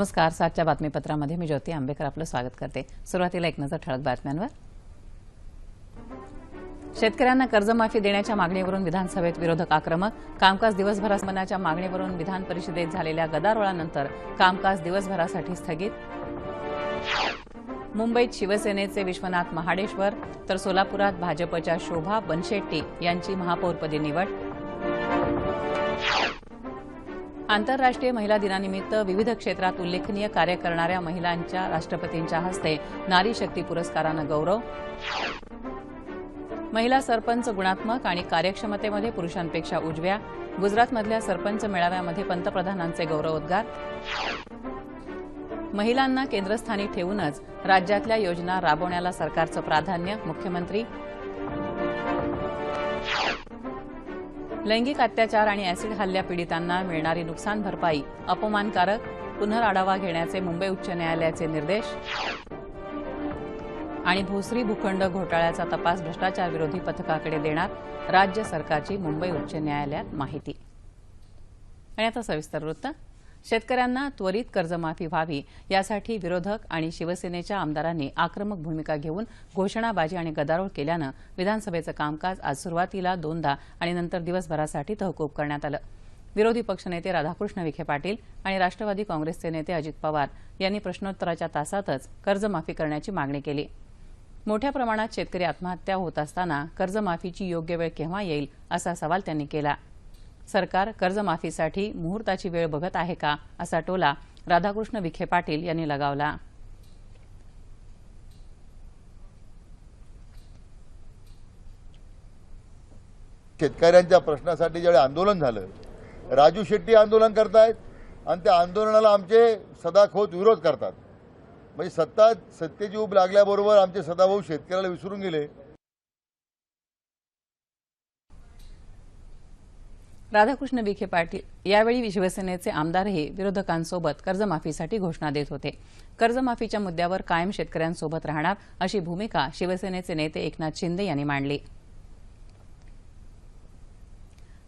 नमस्कार सातच्या बातमीपत्रामध्ये मी ज्योती आंबेकर आपलं स्वागत करते. सुरुवातीला एक नजर ठळक बातम्यांवर. शेतकऱ्यांना कर्जमाफी देण्याच्या मागणीवरून विधानसभेत विरोधक आक्रमक. कामकाज दिवसभराच्या मागणीवरून विधान परिषदेत झालेल्या गदारोळानंतर कामकाज दिवसभरासाठी स्थगित. मुंबईत शिवसेनेचे विश्वनाथ महाडेश्वर तर सोलापुरात भाजपच्या शोभा बनशेट्टी यांची महापौरपदी निवड. आंतरराष्ट्रीय महिला दिनानिमित्त विविध क्षेत्रात उल्लेखनीय कार्य करणाऱ्या महिलांच्या राष्ट्रपतींच्या हस्ते नारी शक्ती पुरस्कारानं गौरव. महिला सरपंच गुणात्मक आणि कार्यक्षमतेमध्ये पुरुषांपेक्षा उजव्या. गुजरातमधल्या सरपंच मेळाव्यामध्ये पंतप्रधानांचे गौरवोद्गार. महिलांना केंद्रस्थानी ठेवूनच राज्यातल्या योजना राबवण्याला सरकारचं प्राधान्य मुख्यमंत्री लैंगिक अत्याचार आणि अॅसिड हल्ल्या पीडितांना मिळणारी नुकसान भरपाई अपमानकारक पुनर्आढावा घेण्याचे मुंबई उच्च न्यायालयाचे निर्देश. आणि भोसरी भूखंड घोटाळ्याचा तपास भ्रष्टाचार विरोधी पथकाकडे देणार राज्य सरकारची मुंबई उच्च न्यायालयात माहिती. आणि आता सविस्तर वृत्त. शेतकऱ्यांना त्वरित कर्जमाफी व्हावी यासाठी विरोधक आणि शिवसेनेच्या आमदारांनी आक्रमक भूमिका घेऊन घोषणाबाजी आणि गदारोळ केल्यानं विधानसभेचं कामकाज आज सुरुवातीला दोनदा आणि नंतर दिवसभरासाठी तहकूब करण्यात आलं. विरोधी पक्षनेते राधाकृष्ण विखे पाटील आणि राष्ट्रवादी काँग्रेसचे नेते अजित पवार यांनी प्रश्नोत्तराच्या तासातच कर्जमाफी करण्याची मागणी केली. मोठ्या प्रमाणात शेतकरी आत्महत्या होत असताना कर्जमाफीची योग्य वेळ केव्हा येईल असा सवाल त्यांनी केला. सरकार कर्जमाफीसाठी मुहूर्ताची वेळ बघत आहे का असा टोला राधाकृष्ण विखे पाटील यांनी लगावला. शेतकऱ्यांच्या प्रश्नासाठी ज्यावेळी आंदोलन झालं राजू शेट्टी आंदोलन करतायत आणि त्या आंदोलनाला आमचे सदाखोत विरोध करतात. म्हणजे सत्ता सत्तेची ऊब लागल्याबरोबर आमचे सदाभाऊ शेतकऱ्याला विसरून गेले. राधाकृष्ण विखे पाटील यावेळी शिवसेनेचे आमदारही विरोधकांसोबत कर्जमाफीसाठी घोषणा देत होते. कर्जमाफीच्या मुद्द्यावर कायम शेतकऱ्यांसोबत राहणार अशी भूमिका शिवसेनेचे नेते एकनाथ शिंदे यांनी मांडली.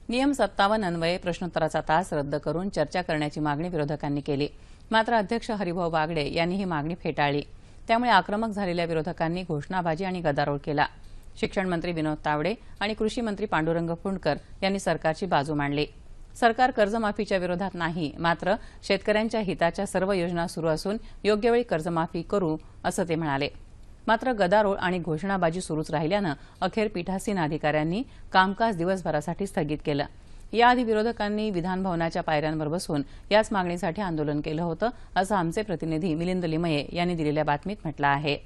नियम सत्तावन्न अन्वये प्रश्नोत्तराचा तास रद्द करून चर्चा करण्याची मागणी विरोधकांनी केली. मात्र अध्यक्ष हरिभाऊ बागडे यांनी ही मागणी फेटाळली. त्यामुळे आक्रमक झालेल्या विरोधकांनी घोषणाबाजी आणि गदारोळ केला. शिक्षण मंत्री विनोद तावडे आणि कृषी मंत्री पांडुरंग फुंडकर यांनी सरकारची बाजू मांडली. सरकार कर्जमाफीच्या विरोधात नाही मात्र शेतकऱ्यांच्या हिताच्या सर्व योजना सुरू असून योग्य वेळी कर्जमाफी करू असं ते म्हणाले. मात्र गदारोळ आणि घोषणाबाजी सुरूच राहिल्यानं अखेर पीठासीन अधिकाऱ्यांनी कामकाज दिवसभरासाठी स्थगित केलं. याआधी विरोधकांनी विधानभवनाच्या पायऱ्यांवर बसून याच मागणीसाठी आंदोलन केलं होतं असं आमचे प्रतिनिधी मिलिंद लिमये यांनी दिलेल्या बातमीत म्हटलं आहे.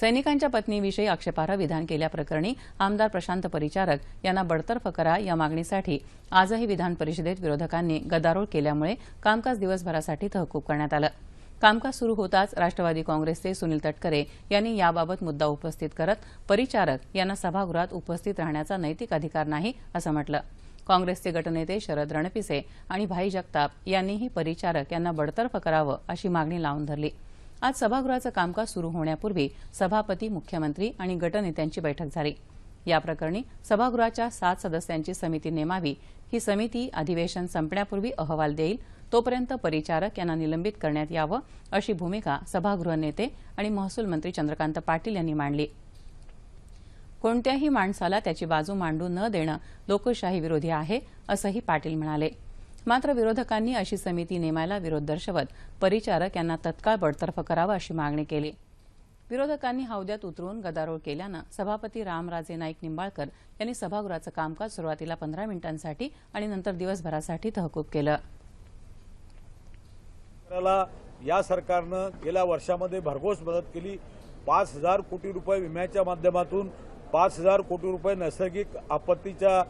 सैनिकांच्या पत्नीविषयी आक्षेपार्ह विधान केल्याप्रकरणी आमदार प्रशांत परिचारक यांना बडतर्फ करा या मागणीसाठी आजही विधान परिषदेत विरोधकांनी गदारोळ केल्यामुळे कामकाज दिवसभरासाठी तहकूब करण्यात आलं. कामकाज सुरू होताच राष्ट्रवादी काँग्रेसचे सुनील तटकरे यांनी याबाबत मुद्दा उपस्थित करत परिचारक यांना सभागृहात उपस्थित राहण्याचा नैतिक अधिकार नाही असं म्हटलं. काँग्रेसचे गटनेते शरद रणपिसे आणि भाई जगताप यांनीही परिचारक यांना बडतर्फ करावं अशी मागणी लावून धरली. आज सभागृहाचं कामकाज सुरू होण्यापूर्वी सभापती मुख्यमंत्री आणि गटनेत्यांची बैठक झाली. या प्रकरणी सभागृहाच्या सात सदस्यांची समिती नेमावी ही समिती अधिवेशन संपण्यापूर्वी अहवाल देईल तोपर्यंत परिचारक यांना निलंबित करण्यात यावं अशी भूमिका सभागृह नेते आणि महसूल मंत्री चंद्रकांत पाटील यांनी मांडली. कोणत्याही माणसाला त्याची बाजू मांडू न देणं लोकशाही विरोधी आहे असंही पाटील म्हणाले. मात्र विरोधकांनी अशी समिती नेमायला विरोध दर्शवत परिचारक यांना तत्काळ बडतर्फ करावं अशी मागणी केली. विरोधकांनी हौद्यात उतरून गदारोळ केल्यानं सभापती रामराजे नाईक निंबाळकर यांनी सभागृहाचं कामकाज सुरुवातीला पंधरा मिनिटांसाठी आणि नंतर दिवसभरासाठी तहकूब केलं. या सरकारनं गेल्या वर्षामध्ये भरघोस मदत केली. पाच हजार कोटी रुपये विम्याच्या माध्यमातून पाच हजार कोटी रुपये नैसर्गिक आपत्तीच्या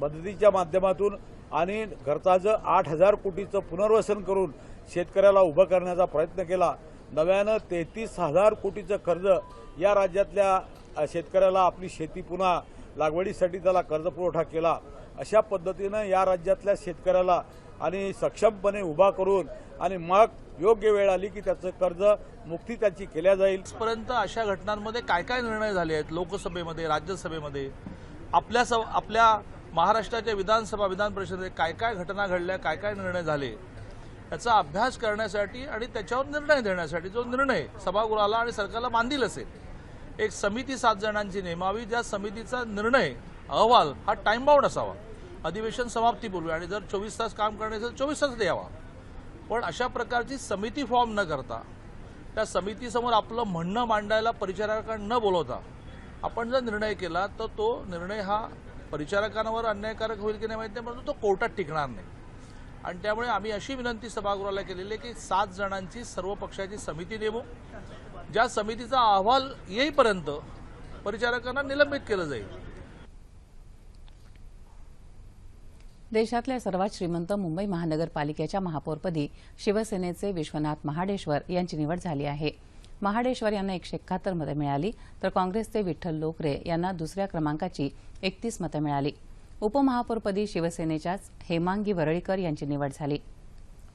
मदतीच्या माध्यमातून आणि खर्चाचं आठ हजार कोटीचं पुनर्वसन करून शेतकऱ्याला उभं करण्याचा प्रयत्न केला नव्यानं तेहतीस हजार कोटीचं कर्ज या राज्यातल्या शेतकऱ्याला आपली शेती पुन्हा लागवडीसाठी त्याला कर्जपुरवठा केला. अशा पद्धतीनं या राज्यातल्या शेतकऱ्याला आणि सक्षमपणे उभा करून आणि मग योग्य वेळ आली की त्याचं कर्ज मुक्ती त्याची केल्या जाईल. आजपर्यंत अशा घटनांमध्ये काय काय निर्णय झाले आहेत लोकसभेमध्ये राज्यसभेमध्ये? आपल्या आपल्या महाराष्ट्राच्या विधानसभा विधान परिषदेत काय काय घटना घडल्या काय काय निर्णय झाले याचा अभ्यास करण्यासाठी आणि त्याच्यावर निर्णय देण्यासाठी जो निर्णय सभागृहाला आणि सरकारला मांदील असेल एक समिती सात जणांची नेमावी. ज्या समितीचा निर्णय अहवाल हा टाइम बाउंड असावा. अधिवेशन समाप्तीपूर्वी आणि जर चोवीस तास काम करण्याचं तर चोवीस तास द्यावा. पण अशा प्रकारची समिती फॉर्म न करता त्या समितीसमोर आपलं म्हणणं मांडायला परिचारकांना न बोलवता आपण जर निर्णय केला तर तो निर्णय हा परिचारकांवर अन्यायकारक होईल की नाही माहिती नाही परंतु तो कोर्टात टिकणार नाही. आणि त्यामुळे आम्ही अशी विनंती सभागृहाला केलेली आहे की सात जणांची सर्व पक्षाची समिती नेमू ज्या समितीचा अहवाल येईपर्यंत परिचारकांना निलंबित केलं जाईल. देशातल्या सर्वात श्रीमंत मुंबई महानगरपालिकेच्या महापौरपदी शिवसेनेचे विश्वनाथ महाडेश्वर यांची निवड झाली आहे. महाडेश्वर यांना एकशे एकाहत्तर मतं मिळाली तर काँग्रेसचे विठ्ठल लोकरे यांना दुसऱ्या क्रमांकाची एकतीस मतं मिळाली. उपमहापौरपदी शिवसेनेच्याच हेमांगी वरळीकर यांची निवड झाली.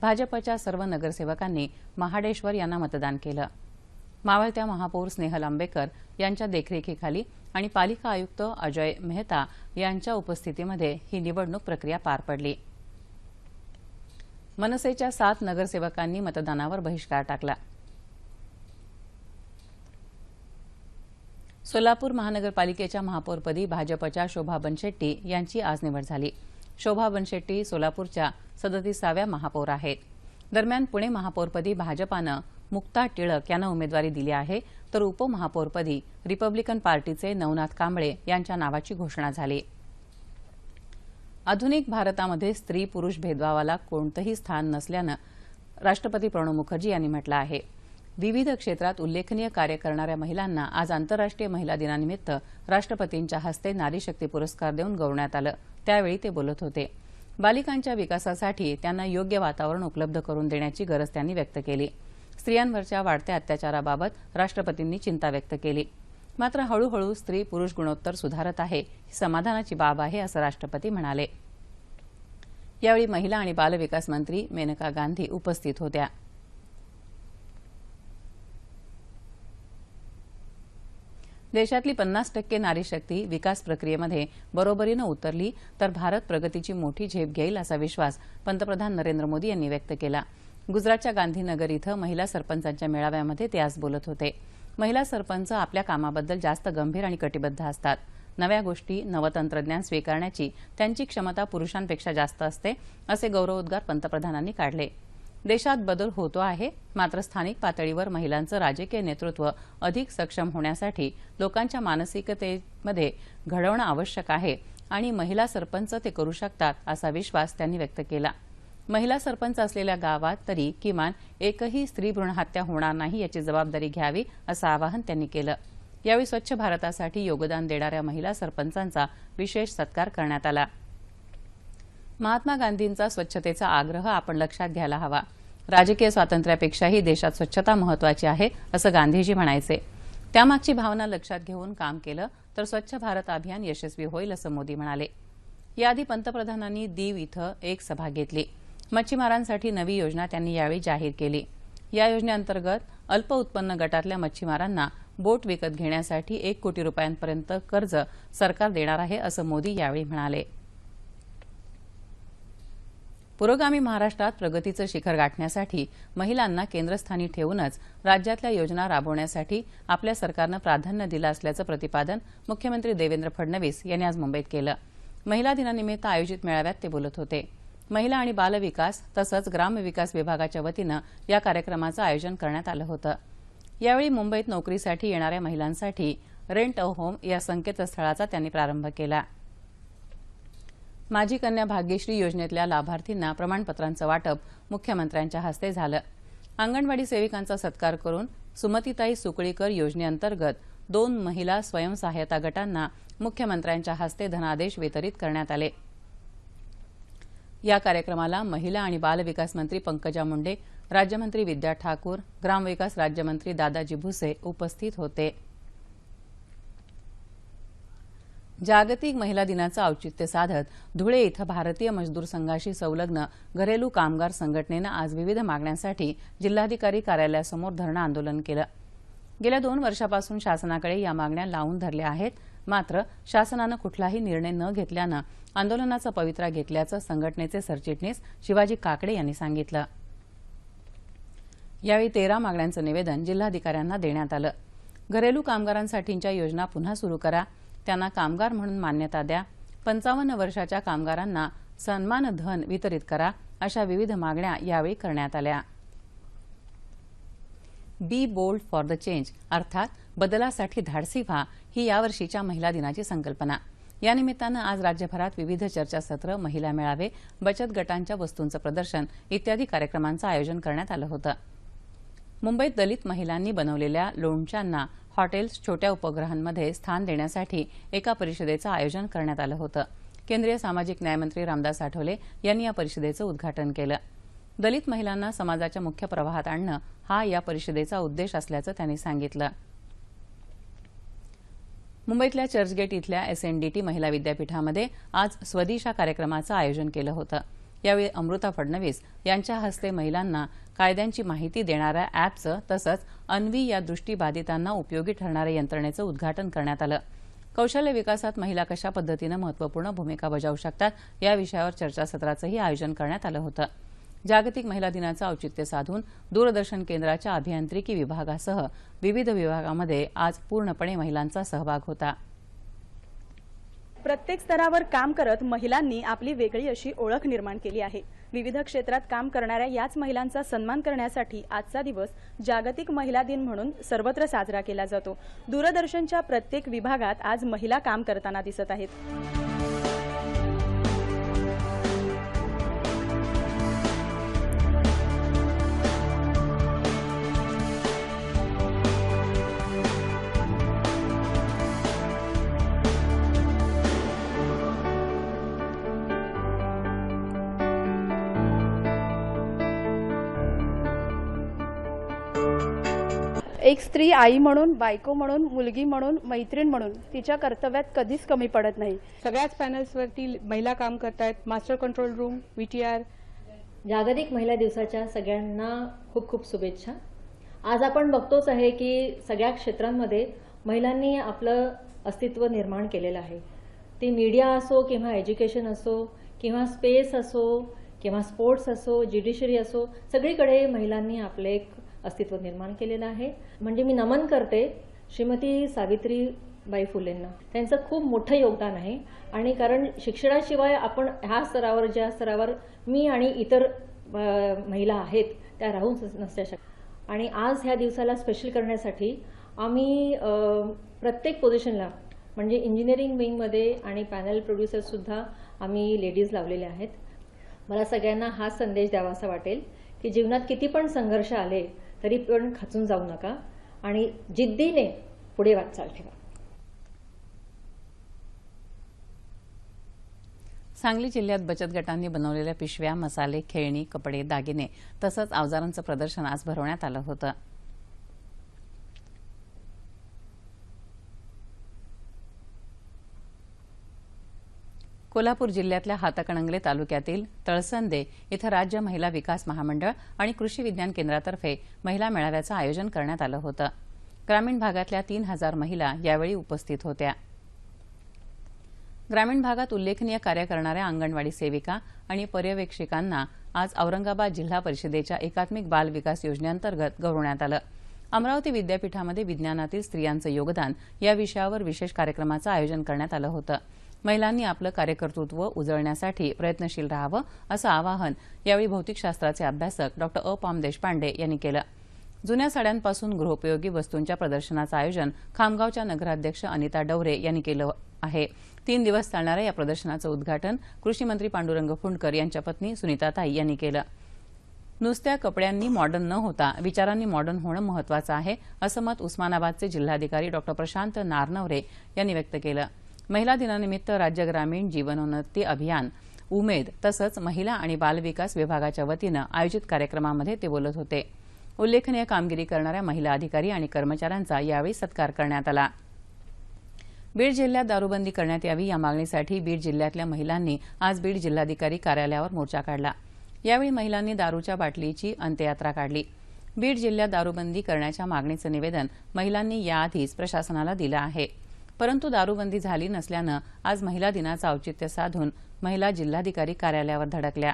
भाजपच्या सर्व नगरसेवकांनी महाडेश्वर यांना मतदान केलं. मावळत्या महापौर स्नेहल आंबेकर यांच्या देखरेखीखाली आणि पालिका आयुक्त अजय मेहता यांच्या उपस्थितीमध्ये ही निवडणूक प्रक्रिया पार पडली. मनसेच्या सात नगरसेवकांनी मतदानावर बहिष्कार टाकला. सोलापूर महानगरपालिकेच्या महापौरपदी भाजपच्या शोभा बनशेट्टी यांची आज निवड झाली. शोभा बनशेट्टी सोलापूरच्या सदतीसाव्या महापौर आहेत. दरम्यान पुणे महापौरपदी भाजपानं मुक्ता टिळक यांना उमेदवारी दिली आहे तर उपमहापौरपदी रिपब्लिकन पार्टीचे नवनाथ कांबळे यांच्या नावाची घोषणा झाली. आधुनिक भारतामध्ये स्त्री पुरुष भेदभावाला कोणतंही स्थान नसल्यानं राष्ट्रपती प्रणव मुखर्जी यांनी म्हटलं आहे. विविध क्षेत्रात उल्लेखनीय कार्य करणाऱ्या महिलांना आज आंतरराष्ट्रीय महिला दिनानिमित्त राष्ट्रपतींच्या हस्ते नारी शक्ती पुरस्कार देऊन गौरवण्यात आलं. त्यावेळी ते बोलत होते. बालिकांच्या विकासासाठी त्यांना योग्य वातावरण उपलब्ध करून देण्याची गरज त्यांनी व्यक्त केली. स्त्रियांवरच्या वाढत्या अत्याचाराबाबत राष्ट्रपतींनी चिंता व्यक्त केली. मात्र हळूहळू स्त्री पुरुष गुणोत्तर सुधारत आहे ही समाधानाची बाब आहे असं राष्ट्रपती म्हणाले. यावेळी महिला आणि बालविकास मंत्री मेनका गांधी उपस्थित होत्या. देशातली पन्नास टक्के नारीशक्ती विकास प्रक्रियेमध्ये बरोबरीनं उतरली तर भारत प्रगतीची मोठी झेप घेईल असा विश्वास पंतप्रधान नरेंद्र मोदी यांनी व्यक्त केला. गुजरातच्या गांधीनगर इथं महिला सरपंचांच्या मेळाव्यामध्ये ते आज बोलत होते. महिला सरपंच आपल्या कामाबद्दल जास्त गंभीर आणि कटिबद्ध असतात. नव्या गोष्टी नवतंत्रज्ञान स्वीकारण्याची त्यांची क्षमता पुरुषांपेक्षा जास्त असते असे गौरवोद्गार पंतप्रधानांनी काढले. देशात बदल होतो आहे. मात्र स्थानिक पातळीवर महिलांचं राजकीय नेतृत्व अधिक सक्षम होण्यासाठी लोकांच्या मानसिकतेमध्ये घडवणं आवश्यक आहे आणि महिला सरपंच ते करू शकतात असा विश्वास त्यांनी व्यक्त केला. महिला सरपंच असलेल्या गावात तरी किमान एकही स्त्री भ्रूणहत्या होणार नाही याची जबाबदारी घ्यावी असं आवाहन त्यांनी केलं. यावेळी स्वच्छ भारतासाठी योगदान देणाऱ्या महिला सरपंचांचा विशेष सत्कार करण्यात आला. महात्मा गांधींचा स्वच्छतेचा आग्रह आपण लक्षात घ्यायला हवा. राजकीय स्वातंत्र्यापेक्षाही देशात स्वच्छता महत्वाची आहे असं गांधीजी म्हणायचे. त्यामागची भावना लक्षात घेऊन काम केलं तर स्वच्छ भारत अभियान यशस्वी होईल असं मोदी म्हणाले. याआधी पंतप्रधानांनी दीव इथं एक सभा घेतली. मच्छीमारांसाठी नवी योजना त्यांनी यावेळी जाहीर केली. या योजनेअंतर्गत अल्प उत्पन्न गटातल्या मच्छीमारांना बोट विकत घेण्यासाठी एक कोटी रुपयांपर्यंत कर्ज सरकार देणार आहे असं मोदी यावेळी म्हणाले. पुरोगामी महाराष्ट्रात प्रगतीचं शिखर गाठण्यासाठी महिलांना केंद्रस्थानी ठेवूनच राज्यातल्या योजना राबवण्यासाठी आपल्या सरकारनं प्राधान्य दिलं असल्याचं प्रतिपादन मुख्यमंत्री देवेंद्र फडणवीस यांनी आज मुंबईत केलं. महिला दिनानिमित्त आयोजित मेळाव्यात ते बोलत होते. महिला आणि बालविकास तसंच ग्रामविकास विभागाच्या वतीनं या कार्यक्रमाचं आयोजन करण्यात आलं होतं. यावेळी मुंबईत नोकरीसाठी येणाऱ्या महिलांसाठी रेंट अ होम या संकेतस्थळाचा त्यांनी प्रारंभ केला. माझी कन्या भाग्यश्री योजनेतल्या लाभार्थींना प्रमाणपत्रांचं वाटप मुख्यमंत्र्यांच्या हस्ते झालं. अंगणवाडी सेविकांचा सत्कार करून सुमतीताई सुकळीकर योजनेअंतर्गत दोन महिला स्वयंसहायता गटांना मुख्यमंत्र्यांच्या हस्ते धनादेश वितरित करण्यात आले. या कार्यक्रमाला महिला आणि बालविकास मंत्री पंकजा मुंडे राज्यमंत्री विद्या ठाकूर ग्रामविकास राज्यमंत्री दादाजी भुसे उपस्थित होते. जागतिक महिला दिनाचं औचित्य साधत धुळे इथं भारतीय मजदूर संघाशी संलग्न घरेलू कामगार संघटनेनं आज विविध मागण्यांसाठी जिल्हाधिकारी कार्यालयासमोर धरणं आंदोलन केलं. गेल्या दोन वर्षापासून शासनाकडे या मागण्या लावून धरल्या आहेत. मात्र शासनानं कुठलाही निर्णय न घेतल्यानं आंदोलनाचा पवित्रा घेतल्याचं संघटनेचे सरचिटणीस शिवाजी काकडे यांनी सांगितलं. यावेळी तेरा मागण्यांचं निवेदन जिल्हाधिकाऱ्यांना देण्यात आलं. घरेलू कामगारांसाठीच्या योजना पुन्हा सुरू करा. त्यांना कामगार म्हणून मान्यता द्या. पंचावन्न वर्षाच्या कामगारांना सन्मान धन वितरित करा अशा विविध मागण्या यावेळी करण्यात आल्या. Be bold for the change अर्थात बदलासाठी धाडसी व्हा ही यावर्षीच्या महिला दिनाची संकल्पना. या निमित्तानं आज राज्यभरात विविध चर्चासत्र महिला मेळावे बचत गटांच्या वस्तूंचं प्रदर्शन इत्यादी कार्यक्रमांचं आयोजन करण्यात आलं होतं. मुंबईत दलित महिलांनी बनवलेल्या लोणच्यांना हॉटेल्स छोट्या उपग्रहांमध्ये स्थान देण्यासाठी एका परिषदेचं आयोजन करण्यात आलं होतं. केंद्रीय सामाजिक न्यायमंत्री रामदास आठवले यांनी या परिषदेचं उद्घाटन केलं. दलित महिलांना समाजाच्या मुख्य प्रवाहात आणणं हा या परिषदेचा उद्देश असल्याचं त्यांनी सांगितलं. मुंबईतल्या चर्चगेट इथल्या एसएनडीटी महिला विद्यापीठामध्ये आज स्वदिशा कार्यक्रमाचं आयोजन केलं होतं. यावेळी अमृता फडणवीस यांच्या हस्ते महिलांना कायद्यांची माहिती देणाऱ्या अॅपचं तसंच अन्वी या दृष्टीबाधितांना उपयोगी ठरणाऱ्या यंत्रणेचं उद्घाटन करण्यात आलं. कौशल्य विकासात महिला कशा पद्धतीनं महत्त्वपूर्ण भूमिका बजावू शकतात या विषयावर चर्चासत्राचंही आयोजन करण्यात आलं होतं. जागतिक महिला दिनाचं औचित्य साधून दूरदर्शन केंद्राच्या अभियांत्रिकी विभागासह विविध विभागामध्ये आज पूर्णपणे महिलांचा सहभाग होता. प्रत्येक स्तरावर काम करत महिलांनी आपली वेगळी अशी ओळख निर्माण केली आहे. विविध क्षेत्रात काम करणाऱ्या याच महिलांचा सन्मान करण्यासाठी आजचा दिवस जागतिक महिला दिन म्हणून सर्वत्र साजरा केला जातो. दूरदर्शनच्या प्रत्येक विभागात आज महिला काम करताना दिसत आहेत. एक स्त्री आई म्हणून बायको म्हणून मुलगी म्हणून मैत्रीण म्हणून तिच्या कर्तव्यात कधीच कमी पडत नाही. सगळ्याच पॅनल्सवरती महिला काम करतायत. Master control room V T R. जागतिक महिला दिवसाच्या सगळ्यांना खूप खूप शुभेच्छा. आज आपण बघतोच आहे की सगळ्या क्षेत्रांमध्ये महिलांनी आपलं अस्तित्व निर्माण केलेलं आहे. ती मीडिया असो किंवा एज्युकेशन असो किंवा स्पेस असो किंवा स्पोर्ट्स असो ज्युडिशरी असो सगळीकडे महिलांनी आपले एक अस्तित्व निर्माण केलेलं आहे. म्हणजे मी नमन करते श्रीमती सावित्रीबाई फुलेंना. त्यांचं खूप मोठं योगदान आहे. आणि कारण शिक्षणाशिवाय आपण ह्या स्तरावर ज्या स्तरावर मी आणि इतर महिला आहेत त्या राहून नसत्या शक. आणि आज ह्या दिवसाला स्पेशल करण्यासाठी आम्ही प्रत्येक पोझिशनला म्हणजे इंजिनिअरिंग विंगमध्ये आणि पॅनल प्रोड्युसर्ससुद्धा आम्ही लेडीज लावलेले आहेत. मला सगळ्यांना हा संदेश द्यावासा वाटेल की जीवनात किती पण संघर्ष आले तरी पण खाचून जाऊ नका आणि जिद्दीने पुढे वाटचाल ठेवा. सांगली जिल्ह्यात बचत गटांनी बनवलेल्या पिशव्या मसाले खेळणी कपडे दागिने तसंच अवजारांचं प्रदर्शन आज भरवण्यात आलं होतं. कोल्हापूर जिल्ह्यातल्या हातकणंगले तालुक्यातील तळसंदे इथं राज्य महिला विकास महामंडळ आणि कृषी विज्ञान केंद्रातर्फे महिला मेळाव्याचं आयोजन करण्यात आलं होतं. ग्रामीण भागातल्या तीन हजार महिला यावेळी उपस्थित होत्या. ग्रामीण भागात उल्लेखनीय कार्य करणाऱ्या अंगणवाडी सेविका आणि पर्यवेक्षिकांना आज औरंगाबाद जिल्हा परिषदेच्या एकात्मिक बाल विकास योजनेअंतर्गत गौरवण्यात आलं. अमरावती विद्यापीठामध्ये विज्ञानातील स्त्रियांचं योगदान या विषयावर विशेष कार्यक्रमाचं आयोजन करण्यात आलं होतं. महिलांनी आपलं कार्यकर्तृत्व उजळण्यासाठी प्रयत्नशील राहावं असं आवाहन यावेळी भौतिकशास्त्राचे अभ्यासक डॉ. अ. पाम देशपांडे यांनी केलं. जुन्या साड्यांपासून गृहोपयोगी वस्तूंच्या प्रदर्शनाचं आयोजन खामगावच्या नगराध्यक्ष अनिता डवरे यांनी केलं आहे. तीन दिवस चालणाऱ्या या प्रदर्शनाचं उद्घाटन कृषी मंत्री पांडुरंग फुंडकर यांच्या पत्नी सुनीताताई यांनी केलं. नुसत्या कपड्यांनी मॉडर्न न होता विचारांनी मॉडर्न होणं महत्वाचं आहे असं मत उस्मानाबादचे जिल्हाधिकारी डॉ. प्रशांत नारनवरे यांनी व्यक्त केलं. महिला दिनानिमित्त राज्य ग्रामीण जीवनोन्नती अभियान उमेद तसंच महिला आणि बालविकास विभागाच्या वतीनं आयोजित कार्यक्रमामध्ये ते बोलत होते. उल्लेखनीय कामगिरी करणाऱ्या महिला अधिकारी आणि कर्मचाऱ्यांचा यावेळी सत्कार करण्यात आला. बीड जिल्ह्यात दारूबंदी करण्यात यावी या मागणीसाठी बीड जिल्ह्यातल्या महिलांनी आज बीड जिल्हाधिकारी कार्यालयावर मोर्चा काढला. यावेळी महिलांनी दारूच्या बाटलीची अंत्ययात्रा काढली. बीड जिल्ह्यात दारूबंदी करण्याच्या मागणीचं निवेदन महिलांनी याआधीच प्रशासनाला दिलं आहे. परंतु दारूबंदी झाली नसल्यानं आज महिला दिनाचं औचित्य साधून महिला जिल्हाधिकारी कार्यालयावर धडकल्या.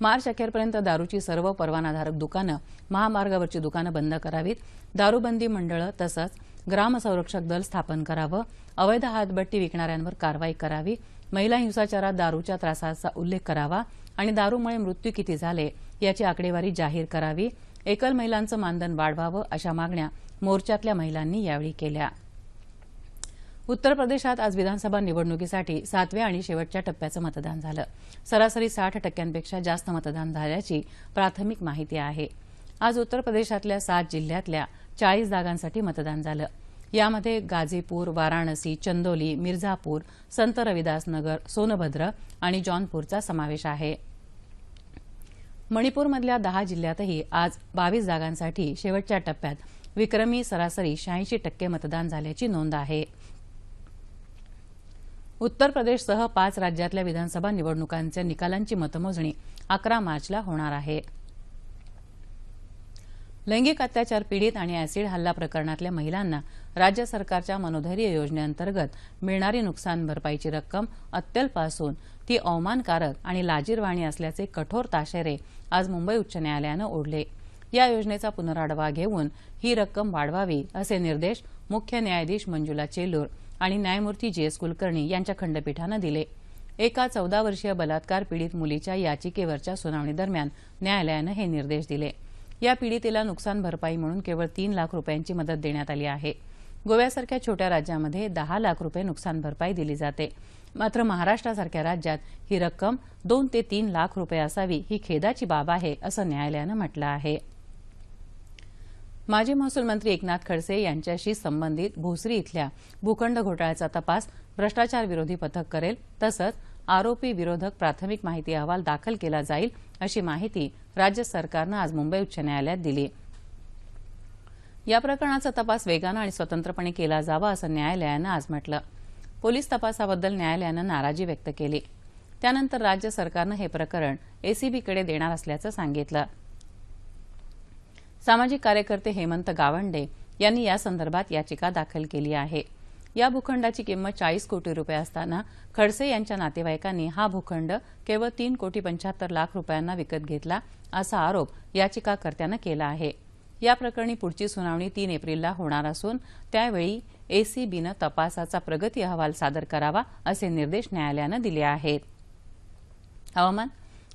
मार्च अखेरपर्यंत दारूची सर्व परवानाधारक दुकानं महामार्गावरची दुकानं बंद करावीत. दारूबंदी मंडळं तसंच ग्रामसंरक्षक दल स्थापन करावं. अवैध हातबट्टी विकणाऱ्यांवर कारवाई करावी. महिला हिंसाचारात दारूच्या त्रासाचा उल्लेख करावा आणि दारूमुळे मृत्यू किती झाले याची आकडेवारी जाहीर करावी. एकल महिलांचं मानधन वाढवावं अशा मागण्या मोर्चातल्या महिलांनी यावेळी केल्या. उत्तर प्रदेशात आज विधानसभा निवडणुकीसाठी सातव्या आणि शेवटच्या टप्प्याचं मतदान झालं. सरासरी साठ टक्क्यांपेक्षा जास्त मतदान झाल्याची प्राथमिक माहिती आहे. आज उत्तर प्रदेशातल्या सात जिल्ह्यातल्या चाळीस जागांसाठी मतदान झालं. यामध्ये गाझीपूर वाराणसी चंदोली मिर्झापूर संत रविदास नगर सोनभद्र आणि जॉनपूरचा समावेश आहे. मणिपूरमधल्या दहा जिल्ह्यातही आज बावीस जागांसाठी शेवटच्या टप्प्यात विक्रमी सरासरी शहाऐंशी टक्के मतदान झाल्याची नोंद आहे. उत्तर प्रदेशसह पाच राज्यातल्या विधानसभा निवडणुकांच्या निकालांची मतमोजणी अकरा मार्चला होणार आहे. लैंगिक अत्याचार पीडित आणि अॅसिड हल्ला प्रकरणातल्या महिलांना राज्य सरकारच्या मनोधैर्य योजनेअंतर्गत मिळणारी नुकसान भरपाईची रक्कम अत्यल्प असून ती अवमानकारक आणि लाजीरवाणी असल्याचे कठोर ताशेरे आज मुंबई उच्च न्यायालयानं ओढले. या योजनेचा पुनराढावा घेऊन ही रक्कम वाढवावी असे निर्देश मुख्य न्यायाधीश मंजुला चेल्लूर आणि न्यायमूर्ती जी एस कुलकर्णी यांच्या खंडपीठानं दिले. एका चौदा वर्षीय बलात्कार पीडित मुलीच्या याचिकेवरच्या सुनावणीदरम्यान न्यायालयानं हे निर्देश दिले. या पीडितेला नुकसान भरपाई म्हणून केवळ तीन लाख रुपयांची मदत देण्यात आली आहे. गोव्यासारख्या छोट्या राज्यामध्ये दहा लाख रुपये नुकसान भरपाई दिली जाते. मात्र महाराष्ट्रासारख्या राज्यात ही रक्कम दोन ते तीन लाख रुपये असावी ही खेदाची बाब आहे असं न्यायालयानं म्हटलं आहे. माजी महसूल मंत्री एकनाथ खडसे यांच्याशी संबंधित भोसरी इथल्या भूखंड घोटाळ्याचा तपास भ्रष्टाचार विरोधी पथक करेल तसंच आरोपी विरोधक प्राथमिक माहिती अहवाल दाखल केला जाईल अशी माहिती राज्य सरकारनं आज मुंबई उच्च न्यायालयात दिली. या प्रकरणाचा तपास वेगानं आणि स्वतंत्रपणे केला जावा असं न्यायालयानं आज म्हटलं. पोलीस तपासाबद्दल न्यायालयानं नाराजी व्यक्त केली. त्यानंतर राज्य सरकारनं हे प्रकरण एसीबीकडे देणार असल्याचं सांगितलं. सामाजिक कार्यकर्ते हेमंत गावंडे यांनी यासंदर्भात याचिका दाखल केली आहे. या भूखंडाची किंमत चाळीस कोटी रुपये असताना खडसे यांच्या नातेवाईकांनी हा भूखंड केवळ तीन कोटी पंच्याहत्तर लाख रुपयांना विकत घेतला असा आरोप याचिकाकर्त्यानं केला आहे. या प्रकरणी पुढची सुनावणी तीन एप्रिलला होणार असून त्यावेळी एसीबीनं तपासाचा प्रगती अहवाल सादर करावा असे निर्देश न्यायालयानं दिले आहेत. हवामान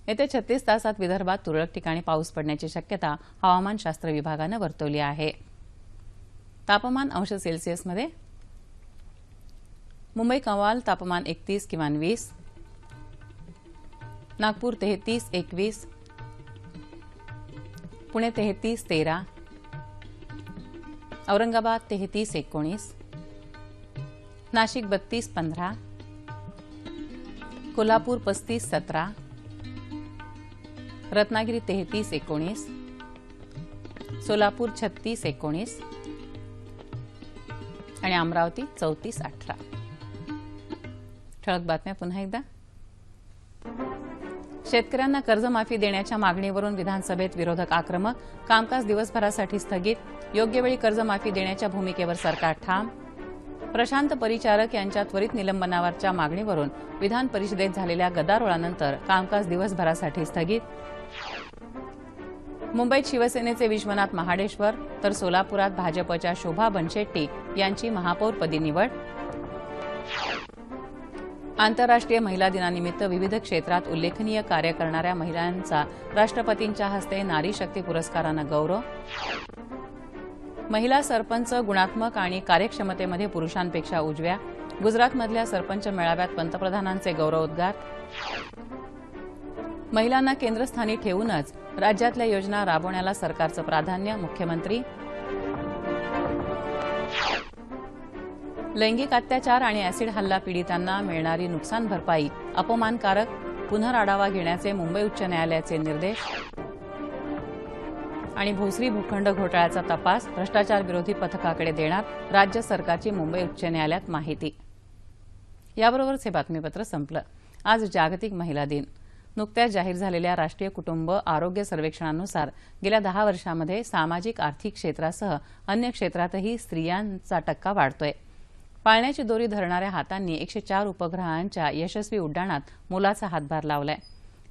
येत्या छत्तीस तासात विदर्भात तुरळक ठिकाणी पाऊस पडण्याची शक्यता हवामानशास्त्र विभागानं वर्तवली आहे. तापमान अंश सेल्सिअसमध्ये मुंबई कमाल तापमान एकतीस किमान वीस नागपूर तेहतीस एकवीस पुणे तेहतीस तेरा औरंगाबाद तेहतीस एकोणीस. नाशिक बत्तीस पंधरा. कोल्हापूर पस्तीस सतरा. रत्नागिरी तेहतीस एकोणीस. सोलापूर छत्तीस एकोणीस. आणि अमरावती चौतीस अठरा. ठळक बातम्या पुन्हा एकदा. शेतकऱ्यांना कर्जमाफी देण्याच्या मागणीवरून विधानसभेत विरोधक आक्रमक कामकाज दिवसभरासाठी स्थगित योग्य वेळी कर्जमाफी देण्याच्या भूमिकेवर सरकार ठाम. प्रशांत परिचारक यांच्या त्वरित निलंबनावरच्या मागणीवरून विधान परिषदेत झालेल्या गदारोळानंतर कामकाज दिवसभरासाठी स्थगित. मुंबईत शिवसेनेचे विश्वनाथ महाडेश्वर तर सोलापुरात भाजपच्या शोभा बनशेट्टी यांची महापौरपदी निवड आंतरराष्ट्रीय महिला दिनानिमित्त विविध क्षेत्रात उल्लेखनीय कार्य करणाऱ्या महिलांचा राष्ट्रपतींच्या हस्ते नारी शक्ती पुरस्कारानं गौरव. महिला सरपंच गुणात्मक आणि कार्यक्षमतेमध्ये पुरुषांपेक्षा उजव्या. गुजरातमधल्या सरपंच मेळाव्यात पंतप्रधानांचे गौरवोद्गार. महिलांना केंद्रस्थानी ठेवूनच राज्यातल्या योजना राबवण्याला सरकारचं प्राधान्य मुख्यमंत्री लैंगिक अत्याचार आणि अॅसिड हल्ला पीडितांना मिळणारी नुकसान भरपाई अपमानकारक पुनर्आढावा घेण्याचे मुंबई उच्च न्यायालयाचे निर्देश. आणि भोसरी भूखंड घोटाळ्याचा तपास भ्रष्टाचार विरोधी पथकाकडे देणार राज्य सरकारची मुंबई उच्च न्यायालयात माहिती. याबरोबरच हे बातमीपत्र संपलं. आज जागतिक महिला दिन. नुकत्याच जाहीर झालेल्या राष्ट्रीय कुटुंब आरोग्य सर्वेक्षणानुसार गेल्या दहा वर्षामध्ये सामाजिक आर्थिक क्षेत्रासह अन्य क्षेत्रातही स्त्रियांचा टक्का वाढतोय. पाळण्याची दोरी धरणाऱ्या हातांनी एकशे चार उपग्रहांच्या यशस्वी उड्डाणात मोलाचा हातभार लावलाय.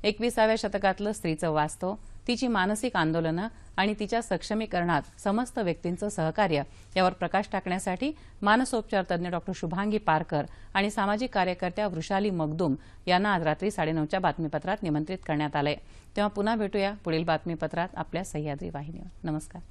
एकविसाव्या शतकातलं स्त्रीचं वास्तव तिची मानसिक आंदोलनं आणि तिच्या सक्षमीकरणात समस्त व्यक्तींचं सहकार्य यावर प्रकाश टाकण्यासाठी मानसोपचार तज्ञ डॉक्टर शुभांगी पारकर आणि सामाजिक कार्यकर्त्या वृषाली मगदूम यांना आज रात्री साडेनऊच्या बातमीपत्रात निमंत्रित करण्यात आलंय. तेव्हा पुन्हा भेटूया पुढील बातमीपत्रात आपल्या सह्याद्री वाहिनीवर. नमस्कार.